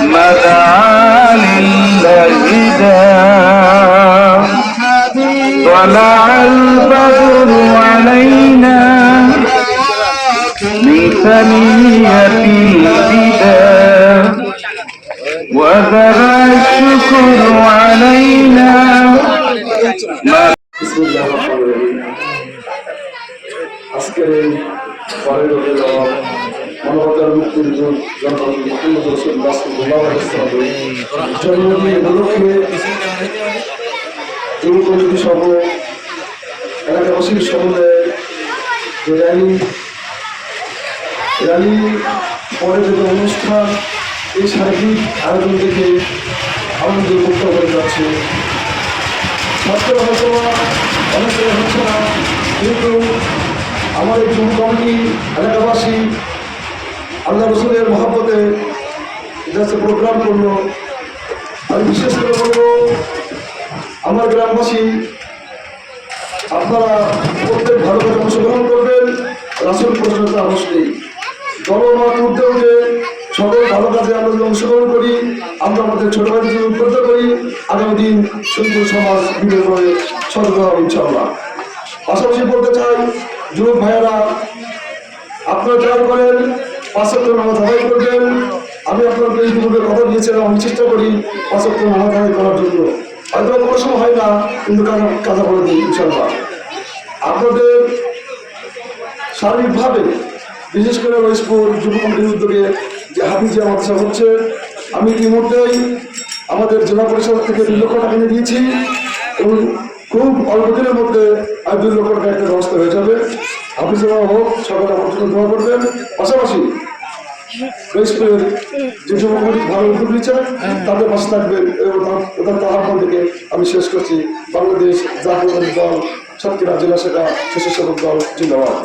مدعا للهدى طلع البدر علينا بثنية الوداع وذرى الشكر علينا বিসমুল্লাহ রহমান রহিম। আজকের এই পরের রোগে যাওয়া মানবতার মুক্তির যুগ জনগণ মোহাম্মদ রসুল জন্মদিন উপলক্ষে যুব কমিটি সহ এলাকাবাসীর সমন্বয়ে যে র্যালি র্যালি পরে যে অনুষ্ঠান, এই সার্বিক আয়োজন দেখে আমাদের মুক্ত হয়ে যাচ্ছে। ছাত্র হয়তো অনেক হচ্ছে না, কিন্তু আমাদের যুব কমিটি এলাকাবাসী আল্লাহ রসুলের মহাব্বতে যাচ্ছে প্রোগ্রাম করল। আমি বিশেষ করে বলব, আমার গ্রামবাসী, আপনারা প্রত্যেক ভালো অংশগ্রহণ করবেন, রাসুল প্রশ্নটা অবশ্যই দলমত উদ্যোগে সকল ভালো কাজে আমরা যদি অংশগ্রহণ করি, আমরা আমাদের ছোট ভাইদের উদ্বুদ্ধ করি, আগামী দিন সুন্দর সমাজ বিবেক করে সদগ্রহ ইনশাআল্লাহ। পাশাপাশি বলতে চাই, যুবক ভাইয়েরা পাঁচত্ব নামাজ আদায় করবেন। আমি আপনাকে এই কথা দিয়েছিলাম, আমি চেষ্টা করি পাঁচত্ব নামাজ আদায় করার জন্য। হয়তো কোনো সময় হয় না, কিন্তু কাজা কাজা করে দিই ইনশাআল্লাহ। আপনাদের সার্বিকভাবে বিশেষ করে ওয়েস্টপুর যুব কমিটির উদ্যোগে যে হাফিজিয়া মাদ্রাসা হচ্ছে, আমি ইতিমধ্যেই আমাদের জেলা পরিষদ থেকে দুই লক্ষ টাকা দিয়েছি এবং খুব অল্প দিনের মধ্যে আর দুই লক্ষ টাকা একটা ব্যবস্থা হয়ে যাবে। হোক করবেন। পাশাপাশি যে নিচ্ছেন তাদের থাকবেন ওদের থেকে আমি শেষ করছি। বাংলাদেশ জাতীয় দল সাতক্ষীরা জেলা শাখা, স্বেচ্ছাসেবক দল, জিন্দাবাদ।